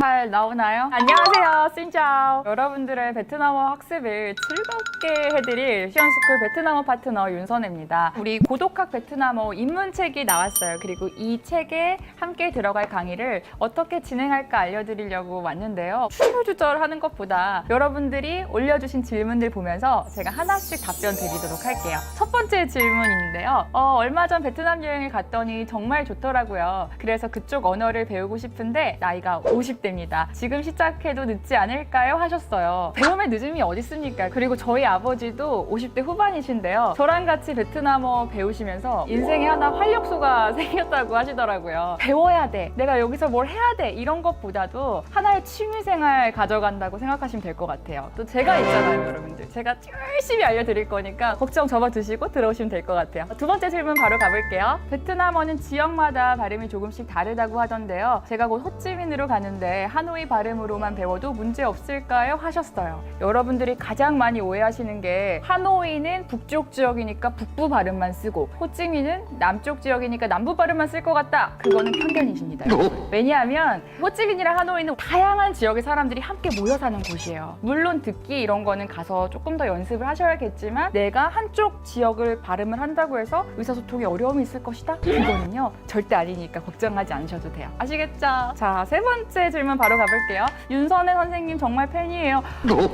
잘 나오나요? 안녕하세요, 신짜오. 여러분들의 베트남어 학습을 즐겁게 해드릴 시연스쿨 베트남어 파트너 윤선혜입니다. 우리 고독학 베트남어 입문책이 나왔어요. 그리고 이 책에 함께 들어갈 강의를 어떻게 진행할까 알려드리려고 왔는데요. 추주절 하는 것보다 여러분들이 올려주신 질문들 보면서 제가 하나씩 답변 드리도록 할게요. 첫 번째 질문인데요. 어, 얼마 전 베트남 여행을 갔더니 정말 좋더라고요. 그래서 그쪽 언어를 배우고 싶은데 나이가 50 대입니다. 지금 시작해도 늦지 않을까요? 하셨어요. 배움에 늦음이 어디 있습니까? 그리고 저희 아버지도 50대 후반이신데요. 저랑 같이 베트남어 배우시면서 인생에 하나 활력소가 생겼다고 하시더라고요. 배워야 돼. 내가 여기서 뭘 해야 돼. 이런 것보다도 하나의 취미생활 가져간다고 생각하시면 될 것 같아요. 또 제가 있잖아요, 여러분들. 제가 열심히 알려드릴 거니까 걱정 접어두시고 들어오시면 될 것 같아요. 두 번째 질문 바로 가볼게요. 베트남어는 지역마다 발음이 조금씩 다르다고 하던데요. 제가 곧 호찌민으로 가는데 하노이 발음으로만 배워도 문제 없을까요? 하셨어요. 여러분들이 가장 많이 오해하시는 게 하노이는 북쪽 지역이니까 북부 발음만 쓰고 호찌민은 남쪽 지역이니까 남부 발음만 쓸 것 같다. 그거는 편견이십니다. 왜냐하면 호찌민이랑 하노이는 다양한 지역의 사람들이 함께 모여 사는 곳이에요. 물론 듣기 이런 거는 가서 조금 더 연습을 하셔야겠지만 내가 한쪽 지역을 발음을 한다고 해서 의사소통에 어려움이 있을 것이다? 그거는요 절대 아니니까 걱정하지 않으셔도 돼요. 아시겠죠? 자, 세 번째 질문 바로 가볼게요. 윤선혜 선생님 정말 팬이에요.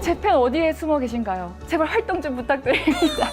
제 팬 어디에 숨어 계신가요? 제발 활동 좀 부탁드립니다.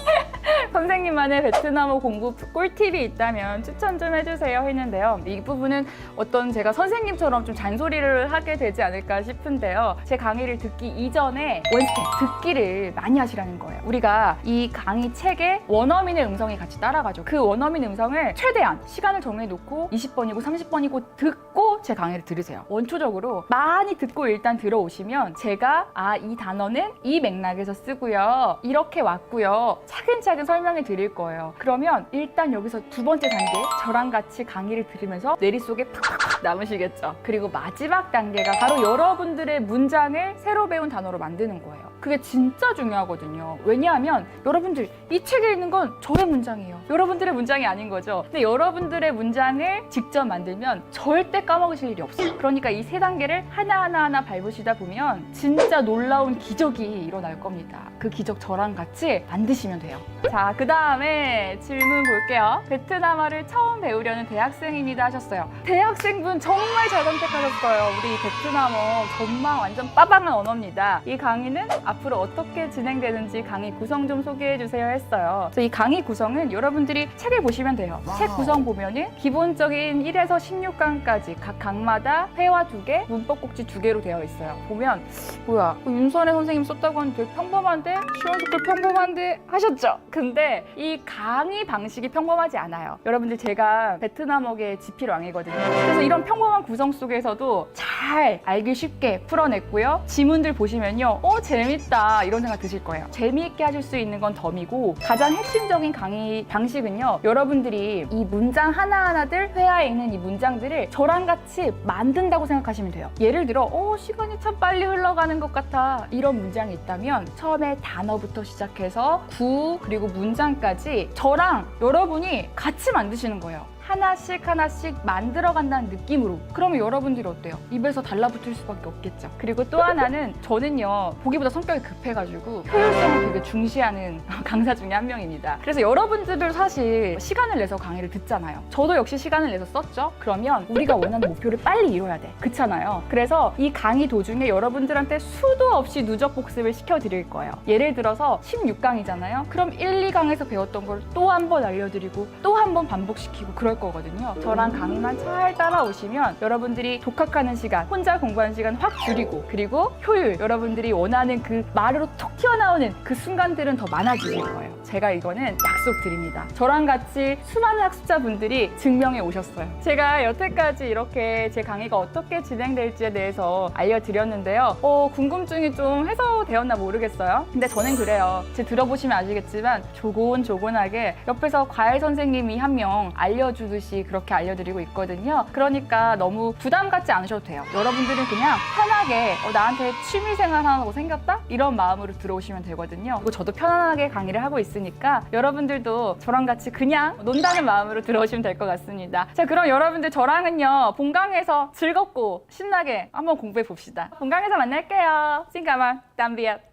선생님만의 베트남어 공부 꿀팁이 있다면 추천 좀 해주세요 했는데요. 이 부분은 어떤 제가 선생님처럼 좀 잔소리를 하게 되지 않을까 싶은데요. 제 강의를 듣기 이전에 원스텝 듣기를 많이 하시라는 거예요. 우리가 이 강의 책에 원어민의 음성이 같이 따라가죠. 그 원어민 음성을 최대한 시간을 정해놓고 20번이고 30번이고 듣고 제 강의를 들으세요. 원초적으로 많이 듣고 일단 들어오시면 제가 아 이 단어는 이 맥락에서 쓰고요. 이렇게 왔고요. 차근차근 설 명해 드릴 거예요. 그러면 일단 여기서 두 번째 단계 저랑 같이 강의를 들으면서 뇌리 속에 팍팍팍 남으시겠죠. 그리고 마지막 단계가 바로 여러분들의 문장을 새로 배운 단어로 만드는 거예요. 그게 진짜 중요하거든요. 왜냐하면 여러분들 이 책에 있는 건 저의 문장이에요. 여러분들의 문장이 아닌 거죠. 근데 여러분들의 문장을 직접 만들면 절대 까먹으실 일이 없어요. 그러니까 이 세 단계를 하나하나 하나 밟으시다 보면 진짜 놀라운 기적이 일어날 겁니다. 그 기적 저랑 같이 만드시면 돼요. 자, 그 다음에 질문 볼게요. 베트남어를 처음 배우려는 대학생입니다 하셨어요. 대학생분 정말 잘 선택하셨어요. 우리 베트남어 전망 완전 빠방한 언어입니다. 이 강의는 앞으로 어떻게 진행되는지 강의 구성 좀 소개해 주세요 했어요. 그래서 이 강의 구성은 여러분들이 책을 보시면 돼요. 책 구성 보면은 기본적인 1에서 16강까지 각 강마다 회화 두 개, 문법 꼭지 두 개로 되어 있어요. 보면 뭐야 그 윤선혜 선생님 썼다고 하는데 되게 평범한데 시원스쿨 평범한데 하셨죠? 근데 이 강의 방식이 평범하지 않아요. 여러분들 제가 베트남어계 지필왕이거든요. 그래서 이런 평범한 구성 속에서도 잘 알기 쉽게 풀어냈고요. 지문들 보시면요. 어 재 밌다 이런 생각 드실 거예요. 재미있게 하실 수 있는 건 덤이고 가장 핵심적인 강의 방식은요. 여러분들이 이 문장 하나하나들 회화에 있는 이 문장들을 저랑 같이 만든다고 생각하시면 돼요. 예를 들어 어 시간이 참 빨리 흘러가는 것 같아 이런 문장이 있다면 처음에 단어부터 시작해서 구 그리고 문장까지 저랑 여러분이 같이 만드시는 거예요. 하나씩 하나씩 만들어 간다는 느낌으로. 그러면 여러분들이 어때요? 입에서 달라붙을 수밖에 없겠죠. 그리고 또 하나는 저는요 보기보다 성격이 급해가지고 효율성을 되게 중시하는 강사 중에 한 명입니다. 그래서 여러분들도 사실 시간을 내서 강의를 듣잖아요. 저도 역시 시간을 내서 썼죠? 그러면 우리가 원하는 목표를 빨리 이뤄야 돼. 그렇잖아요. 그래서 이 강의 도중에 여러분들한테 수도 없이 누적 복습을 시켜드릴 거예요. 예를 들어서 16강이잖아요. 그럼 1, 2강에서 배웠던 걸 또 한 번 알려드리고 또 한 번 반복시키고 그럴 거거든요. 저랑 강의만 잘 따라오시면 여러분들이 독학하는 시간, 혼자 공부하는 시간 확 줄이고 그리고 효율, 여러분들이 원하는 그 말으로 톡 튀어나오는 그 순간들은 더 많아지실 거예요. 제가 이거는 약속 드립니다. 저랑 같이 수많은 학습자분들이 증명해 오셨어요. 제가 여태까지 이렇게 제 강의가 어떻게 진행될지에 대해서 알려드렸는데요. 어, 궁금증이 좀 해소되었나 모르겠어요. 근데 저는 그래요. 제 들어보시면 아시겠지만 조곤조곤하게 옆에서 과외 선생님이 한 명 알려준 알려 주듯이 그렇게 알려드리고 있거든요. 그러니까 너무 부담 갖지 않으셔도 돼요. 여러분들은 그냥 편하게 어, 나한테 취미 생활 하나고 생겼다? 이런 마음으로 들어오시면 되거든요. 그리고 저도 편안하게 강의를 하고 있으니까 여러분들도 저랑 같이 그냥 논다는 마음으로 들어오시면 될 것 같습니다. 자, 그럼 여러분들 저랑은요, 본강에서 즐겁고 신나게 한번 공부해 봅시다. 본강에서 만날게요. 싱가만, 땀비앗.